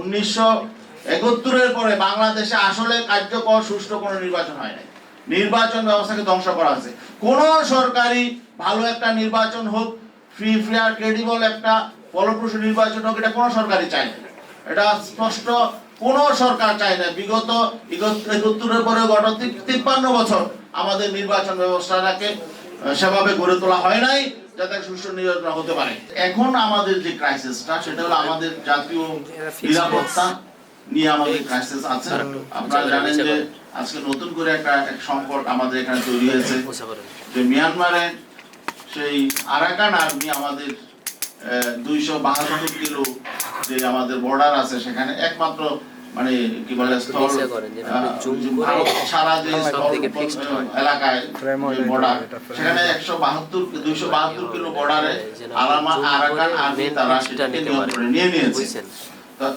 উনিশশো একাত্তরের পরে বাংলাদেশে আসলে কার্যকর সুষ্ঠু কোনো নির্বাচন হয় নাই। নির্বাচন ব্যবস্থাকে ধ্বংস করা হয়েছে। কোন সরকারি ভালো একটা নির্বাচন হোক, ফ্রি ফেয়ার ক্রেডিবল একটা ফলপ্রসূ নির্বাচন হোক, এটা কোনো সরকারই চায় না এটা স্পষ্ট কোন সরকার চায় না বিগত একাত্তরের পরে গত তিপ্পান্ন বছর আমাদের নির্বাচন ব্যবস্থাটাকে সেভাবে গড়ে তোলা হয় নাই। যাতে সুষ্ঠু নির্বাচন হতে পারে। এখন আমাদের যে ক্রাইসিসটা সেটা হলো আমাদের জাতীয় নিরাপত্তা নিয়ে আমাদের ক্রাইসিস আছে। আপনারা জানেন যে আজকে নতুন করে একটা এক সংকট আমাদের এখানে তৈরি হয়েছে। যে মিয়ানমারে সেই আরাকান আর্মি আমাদের দুইশো বাহাত্তর কিলো যে আমাদের বর্ডার আছে সেখানে একমাত্র মানে কি বলে সারা যে হয়। এলাকায় হয়, বর্ডার সেখানে একশো বাহাত্তর দুইশো বাহাত্তর কিলো বর্ডারে আলামা আরাকান আর্মি তারা সেটাকে নিয়ন্ত্রণে নিয়ে নিয়েছে।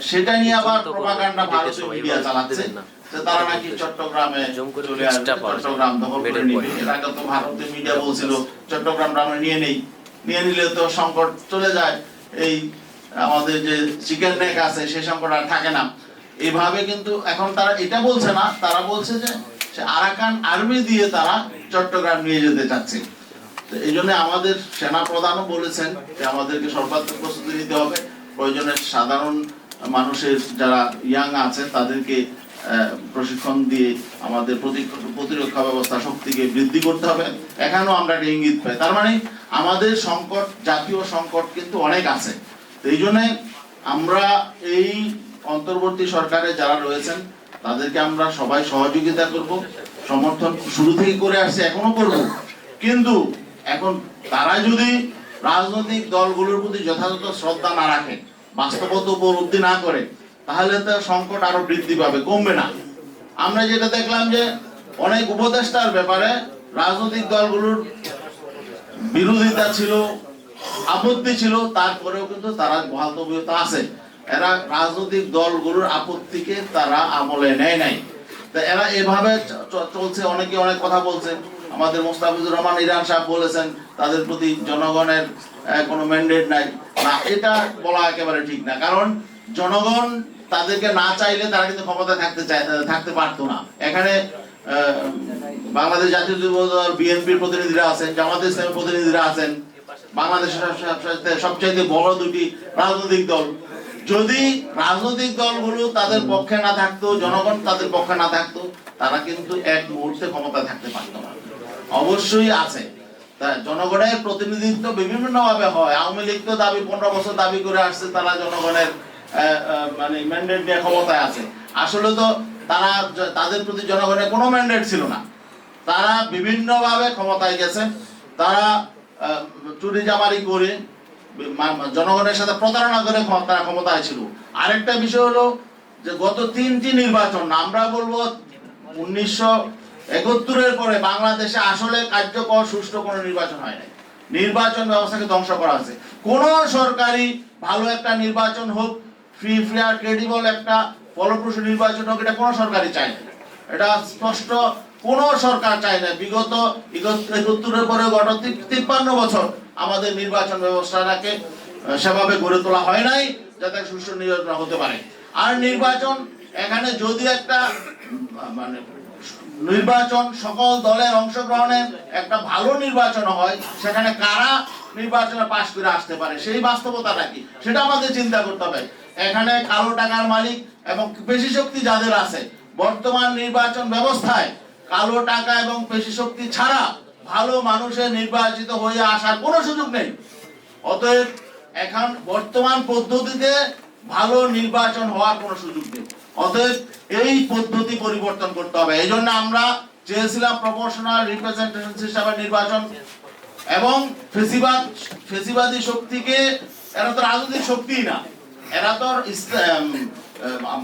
সেটা নিয়ে আবার প্রপাগান্ডা ভারতীয় মিডিয়া চালাচ্ছে। দিবেন না। যে তারা নাকি চট্টগ্রামে চলে আসবে যায়। চট্টগ্রাম দখল করে নিবে। এর আগে তো ভারতীয় মিডিয়া বলছিল চট্টগ্রাম আমরা নিয়ে নেই। নিয়ে নিলে তো সংকট চলে যায়। এই আমাদের যে চিকেন নেক আছে সে সংকট আর থাকে না। এইভাবে কিন্তু এখন তারা এটা বলছে না, তারা বলছে যে আরাকান আর্মি দিয়ে তারা চট্টগ্রাম নিয়ে যেতে চাচ্ছে। এই জন্য আমাদের সেনা প্রধানও বলেছেন যে আমাদেরকে সর্বাত্মক প্রস্তুতি নিতে হবে। প্রয়োজনে সাধারণ মানুষের যারা ইয়াং আছে, তাদেরকে প্রশিক্ষণ দিয়ে আমাদের প্রতি- প্রতিরক্ষা ব্যবস্থা শক্তিকে বৃদ্ধি করতে হবে। এখানেও আমরা একটা ইঙ্গিত পাই। তার মানে আমাদের সংকট, জাতীয় সংকট কিন্তু অনেক আছে। এই জন্য আমরা এই অন্তর্বর্তী সরকারে যারা রয়েছেন, তাদেরকে আমরা সবাই সহযোগিতা করব, সমর্থন শুরু থেকে করে আসছে, এখনও করব। কিন্তু এখন তারা যদি রাজনৈতিক দলগুলোর প্রতি যথাযথ শ্রদ্ধা না রাখে, বাস্তবতা উপলব্ধি না করে, তাহলে তো সংকট আরও বৃদ্ধি পাবে, কমবে না। আমরা যেটা দেখলাম যে অনেক উপদেষ্টার ব্যাপারে রাজনৈতিক দলগুলোর বিরোধিতা ছিল, আপত্তি ছিল, তারপরেও কিন্তু তারা বহাল আছে। এরা রাজনৈতিক দলগুলোর আপত্তিকে তারা আমলে নেয় নাই। তা এরা এভাবে চলছে, অনেকে অনেক কথা বলছে। আমাদের মোস্তাফিজুর রহমান, ইরান সাহেব বলেছেন, তাদের প্রতি জনগণের কোনো ম্যান্ডেট নাই। না, এটা বলা একেবারে ঠিক না। কারণ জনগণ তাদেরকে না চাইলে তারা কিন্তু ক্ষমতায় থাকতে চায় থাকতে পারতো না। এখানে বাংলাদেশ জাতীয় যুব দল বিএনপির প্রতিনিধিরা আছেন, জামাত ইসলামের প্রতিনিধিরা আছেন। বাংলাদেশের সব- সব- সবচাইতে বড় দুটি রাজনৈতিক দল। যদি রাজনৈতিক দলগুলো তাদের পক্ষে না থাকতো, জনগণ তাদের পক্ষে না থাকতো, তারা কিন্তু এক মুহূর্তে ক্ষমতা থাকতে পারতো না। অবশ্যই আছে। জনগণের প্রতিনিধিত্ব বিভিন্ন ভাবে হয়। আওয়ামী লীগ তো দাবি, পনেরো বছর দাবি করে আসছে, তারা জনগণের মানে ম্যান্ডেট নিয়ে ক্ষমতায় আছে। আসলে তো তারা তাদের প্রতি জনগণের কোনো ম্যান্ডেট ছিল না। তারা বিভিন্নভাবে ক্ষমতায় গেছে। তারা চুরি জামারি করে জনগণের সাথে প্রতারণা করে তারা ক্ষমতায় ছিল। আরেকটা বিষয় হলো যে গত তিনটি নির্বাচন, আমরা বলব উনিশশো একাত্তরের পরে বাংলাদেশে আসলে কার্যকর, সুষ্ঠু কোনো নির্বাচন হয় নাই। নির্বাচন ব্যবস্থাকে ধ্বংস করা হয়েছে। কোন সরকারি ভালো একটা নির্বাচন হোক ফ্রি ফেয়ার ক্রেডিবল একটা, ফলপ্রসূ নির্বাচন হোক, এটা কোনো সরকারই চায় না। এটা স্পষ্ট, কোন সরকার চায় না। বিগত একাত্তর- একাত্তরের পরে গত তিপ্পান্ন বছর আমাদের নির্বাচন ব্যবস্থাটাকে সেভাবে গড়ে তোলা হয় নাই, যাতে সুষ্ঠু নির্বাচন হতে পারে। আর নির্বাচন, এখানে যদি একটা মানে নির্বাচন সকল দলের অংশগ্রহণে একটা ভালো নির্বাচন হয়, সেখানে কারা নির্বাচনে পাশ করে আসতে পারে, সেই বাস্তবতাটা কি? সেটা আমাদের চিন্তা করতে হবে। এখানে কালো টাকার মালিক এবং পেশি শক্তি যাদের আছে বর্তমান নির্বাচন ব্যবস্থায় কালো টাকা এবং পেশি শক্তি ছাড়া ভালো মানুষের নির্বাচিত হয়ে আসার কোনো সুযোগ নেই। অতএব এখন বর্তমান পদ্ধতিতে ভালো নির্বাচন হওয়ার কোনো সুযোগ নেই। অতএব এই পদ্ধতি পরিবর্তন করতে হবে। এই জন্য আমরা চেয়েছিলাম প্রপোর্শনাল রিপ্রেজেন্টেশন হিসাবে নির্বাচন এবং ফেসিবাদ, ফেসিবাদী শক্তিকে, এরা তো রাজনৈতিক শক্তিই না। এরা তো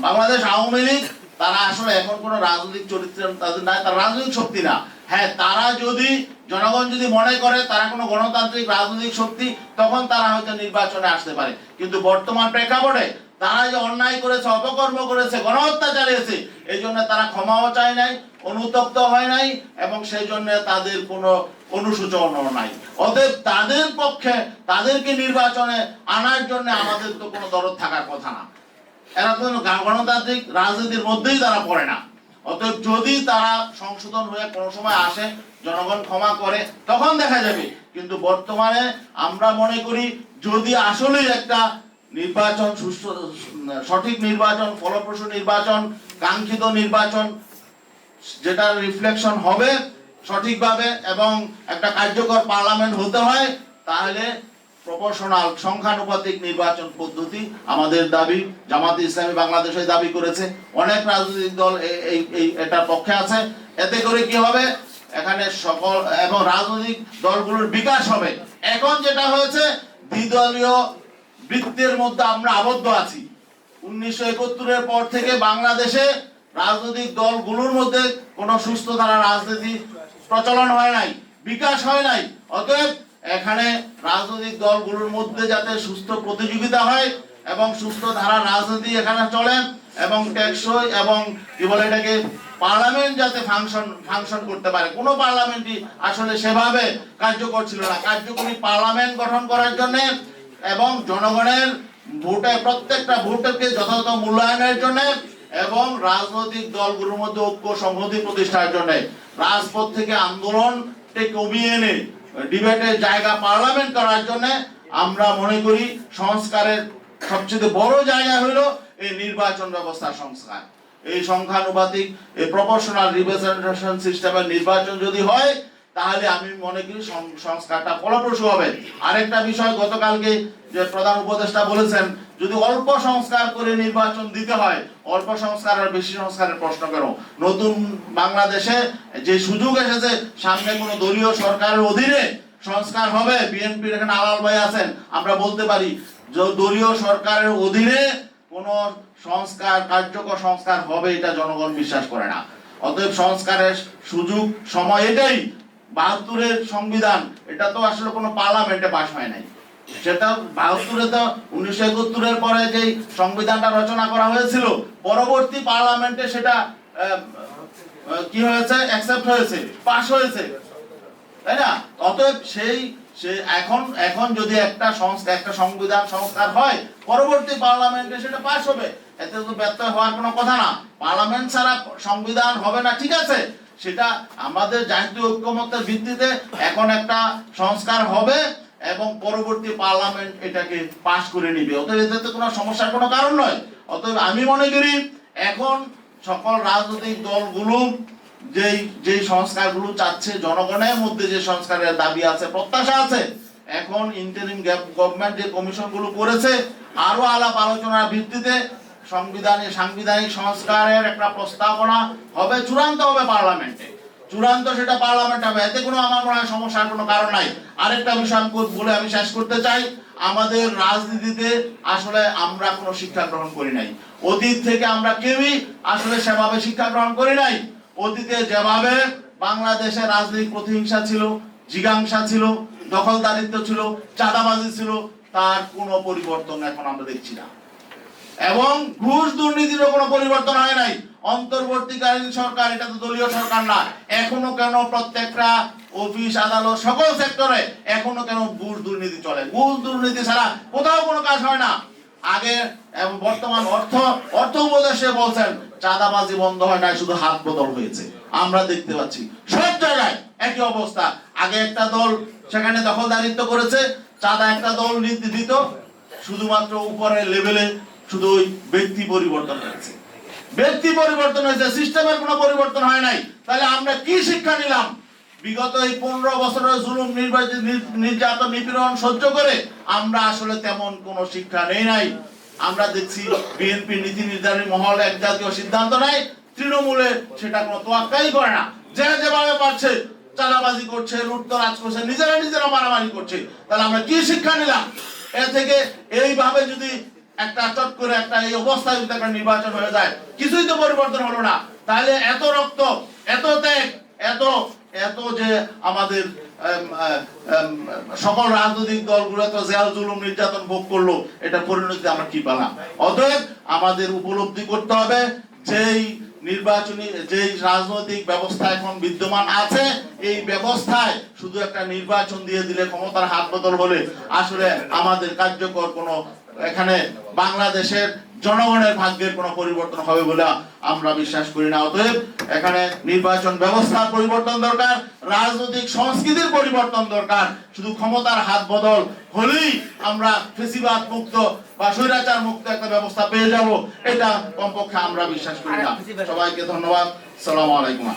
বাংলাদেশ আওয়ামী লীগ তারা আসলে এখন কোনো রাজনৈতিক চরিত্র তাদের নাই তারা রাজনৈতিক শক্তি না। হ্যাঁ তারা যদি, জনগণ যদি মনে করে তারা কোনো গণতান্ত্রিক রাজনৈতিক শক্তি, তখন তারা হয়তো নির্বাচনে আসতে পারে। কিন্তু বর্তমান প্রেক্ষাপটে তারা যে অন্যায় করেছে, অপকর্ম করেছে, গণহত্যা চালিয়েছে, এই জন্য তারা ক্ষমাও চায় নাই, অনুতপ্ত হয় নাই, এবং সেই জন্য তাদের কোনো অনুসূচনাও নাই। অতএব তাদের পক্ষে তাদেরকে নির্বাচনে আনার জন্য আমাদের তো কোনো দরদ থাকার কথা না। এরা তো গণতান্ত্রিক রাজনীতির মধ্যেই তারা পড়ে না। অতএব যদি তারা সংশোধন হয়ে কোনো সময় আসে, জনগণ ক্ষমা করে, তখন দেখা যাবে। কিন্তু বর্তমানে আমরা মনে করি, যদি আসলেই একটা নির্বাচন সুস্থ সঠিক নির্বাচন, ফলপ্রসূ নির্বাচন, কাঙ্ক্ষিত নির্বাচন, যেটা রিফ্লেকশন হবে সঠিকভাবে এবং একটা কার্যকর পার্লামেন্ট হতে হয়, তাহলে প্রপোর্শনাল সংখ্যানুপাতিক নির্বাচন পদ্ধতি আমাদের দাবি, জামাতে ইসলামী বাংলাদেশে দাবি করেছে। অনেক রাজনৈতিক দল এই, এই- এটার পক্ষে আছে। এতে করে কি হবে? এখানে সকল, এবং রাজনৈতিক দলগুলোর বিকাশ হবে। এখন যেটা হয়েছে, দ্বিদলীয় বৃত্তের মধ্যে আমরা আবদ্ধ আছি। উনিশশো একাত্তরের পর থেকে বাংলাদেশে রাজনৈতিক দলগুলোর মধ্যে কোনো সুস্থ ধারা রাজনীতি প্রচলন হয় নাই, বিকাশ হয় নাই। অতএব এখানে রাজনৈতিক দলগুলোর মধ্যে যাতে সুস্থ প্রতিযোগিতা হয় এবং সুস্থ ধারা রাজনীতি এখানে চলে এবং টেকসই এবং কি বলে এটাকে পার্লামেন্ট যাতে ফাংশন ফাংশন করতে পারে। কোনো পার্লামেন্টই আসলে সেভাবে কার্যকর ছিল না। কার্যকরী পার্লামেন্ট গঠন করার জন্য এবং জনগণের ভোটে, প্রত্যেকটা ভোটকে যথাযথ মূল্যায়নের জন্য এবং রাজনৈতিক দলগুলোর মধ্যে ঐক্য সংহতি প্রতিষ্ঠার জন্য। রাজপথ থেকে আন্দোলনকে কমিয়ে এনে ডিবেটের জায়গা পার্লামেন্ট করার জন্য আমরা মনে করি সংস্কারের সবচেয়ে বড় জায়গা হলো এই নির্বাচন ব্যবস্থার সংস্কার। এই সংখ্যানুপাতিক, এই প্রপোর্শনাল রিপ্রেজেন্টেশন সিস্টেমের নির্বাচন যদি হয়, তাহলে আমি মনে করি সংস্কারটা ফলপ্রসূ হবে। আরেকটা বিষয়, গতকালকে যে প্রধান উপদেষ্টা বলেছেন যদি অল্প সংস্কার করে নির্বাচন দিতে হয়, অল্প সংস্কার আর বেশি সংস্কারের প্রশ্ন কেন? নতুন বাংলাদেশে যে সুযোগ এসেছে, সামনে কোনো দলীয় সরকারের অধীনে সংস্কার হবে। বিএনপির এখানে আলাল ভাই আছেন, আমরা বলতে পারি দলীয় সরকারের অধীনে কোন সংস্কার, কার্যকর সংস্কার হবে এটা জনগণ বিশ্বাস করে না। অতএব সংস্কারের সুযোগ, সময় এটাই। বাহাত্তরের সংবিধান, এটা তো আসলে কোনো পার্লামেন্টে পাশ হয় নাই। সেটা বাহাত্তরে তো উনিশশো একাত্তরের পরে যেই সংবিধানটা রচনা করা হয়েছিল, পরবর্তী পার্লামেন্টে সেটা কি হয়েছে? অ্যাকসেপ্ট হয়েছে পাশ হয়েছে। তাই না? অতএব সেই, সে এখন এখন যদি একটা সংস্কার একটা সংবিধান সংস্কার হয়, পরবর্তী পার্লামেন্টে সেটা পাস হবে। এতে তো ব্যর্থ হওয়ার কোনো কথা না। পার্লামেন্ট ছাড়া সংবিধান হবে না, ঠিক আছে? সেটা আমাদের জাতীয় ঐক্যমত্যের ভিত্তিতে এখন একটা সংস্কার হবে। এবং পরবর্তী পার্লামেন্ট এটাকে পাশ করে নিবে। অতএব তো কোনো সমস্যার কোনো কারণ নয়। অতএব আমি মনে করি এখন সকল রাজনৈতিক দলগুলো যেই যেই সংস্কারগুলো চাচ্ছে, জনগণের মধ্যে যে সংস্কারের দাবি আছে, প্রত্যাশা আছে, এখন ইন্টারিম গভর্নমেন্ট যে কমিশনগুলো করেছে আরও আলাপ আলোচনার ভিত্তিতে সংবিধানে সাংবিধানিক সংস্কারের একটা প্রস্তাবনা হবে, চূড়ান্ত হবে পার্লামেন্টে। চূড়ান্ত সেটা পার্লামেন্ট হবে। এতে কোনো আমার মনে হয় সমস্যার কোনো কারণ নাই। আরেকটা বিষয় বলে আমি শেষ করতে চাই। আমাদের রাজনীতিতে আসলে আমরা কোনো শিক্ষা গ্রহণ করি নাই। অতীত থেকে আমরা কেউই আসলে সেভাবে শিক্ষা গ্রহণ করি নাই। অতীতে যেভাবে বাংলাদেশে রাজনৈতিক প্রতিহিংসা ছিল জিজ্ঞাসা ছিল, দখলদারিত্ব ছিল, চাঁদাবাজি ছিল, তার কোনো পরিবর্তন এখন আমরা দেখছি না। এবং ঘুষ দুর্নীতিরও কোনো পরিবর্তন হয় নাই। অন্তর্বর্তীকালীন সরকার, এটা তো দলীয় সরকার না। এখনও কেন প্রত্যেকটা অফিস, আদালত, সকল সেক্টরে এখনও কেন ঘুষ দুর্নীতি চলে? ঘুষ দুর্নীতি ছাড়া কোথাও কোনো কাজ হয় না। আগে বর্তমান অর্থ অর্থ উপদেশে বলছেন, চাঁদাবাজি বন্ধ হয় নাই, শুধু হাত বদল হয়েছে। আমরা দেখতে পাচ্ছি, সব জায়গায় একই অবস্থা। আগে একটা দল সেখানে দখলদারিত্ব করেছে, চাঁদা একটা দল নীতি দিত, শুধুমাত্র উপরের লেভেলে শুধু ওই ব্যক্তি পরিবর্তন হয়েছে। ব্যক্তি পরিবর্তন হয়েছে, সিস্টেমের কোনো পরিবর্তন হয় নাই। তাহলে আমরা কি শিক্ষা নিলাম? বিগত এই পনেরো বছরের জুলুম নির্যাতন, নিপীড়ন সহ্য করে আমরা আসলে তেমন কোনো শিক্ষা নেই নাই। আমরা দেখছি বিএনপি নীতি নির্ধারণী মহল এক জাতীয় সিদ্ধান্ত নেয়, তৃণমূলে সেটা কোনো তোয়াক্কাই করে না। যে যেভাবে পারছে, চাঁদাবাজি করছে, লুটতরাজ করছে, নিজেরা নিজেরা মারামারি করছে। তাহলে আমরা কি শিক্ষা নিলাম? এ থেকে এইভাবে যদি একটা চট করে একটা এই অবস্থায় যদি একটা নির্বাচন হয়ে যায়, কিছুই তো পরিবর্তন হলো না। তাহলে এত রক্ত, এত ত্যাগ, এত এত যে আমাদের সকল রাজনৈতিক দলগুলো এত জেল, জুলুম, নির্যাতন ভোগ করল, এটা পরিণতি আমরা কি পেলাম? অতএব আমাদের উপলব্ধি করতে হবে, যেই নির্বাচনী, যেই রাজনৈতিক ব্যবস্থা এখন বিদ্যমান আছে, এই ব্যবস্থায় শুধু একটা নির্বাচন দিয়ে দিলে ক্ষমতার হাত বদল হলে আসলে আমাদের কার্যকর কোনো এখানে বাংলাদেশের জনগণের ভাগ্যের কোনো পরিবর্তন হবে বলে আমরা বিশ্বাস করি না। অতএব এখানে নির্বাচন ব্যবস্থার পরিবর্তন দরকার রাজনৈতিক সংস্কৃতির পরিবর্তন দরকার। শুধু ক্ষমতার হাত বদল হলেই আমরা ফেসিবাদ মুক্ত বা স্বৈরাচার মুক্ত একটা ব্যবস্থা পেয়ে যাব এটা কমপক্ষে আমরা বিশ্বাস করি না। সবাইকে ধন্যবাদ। সালাম আলাইকুম।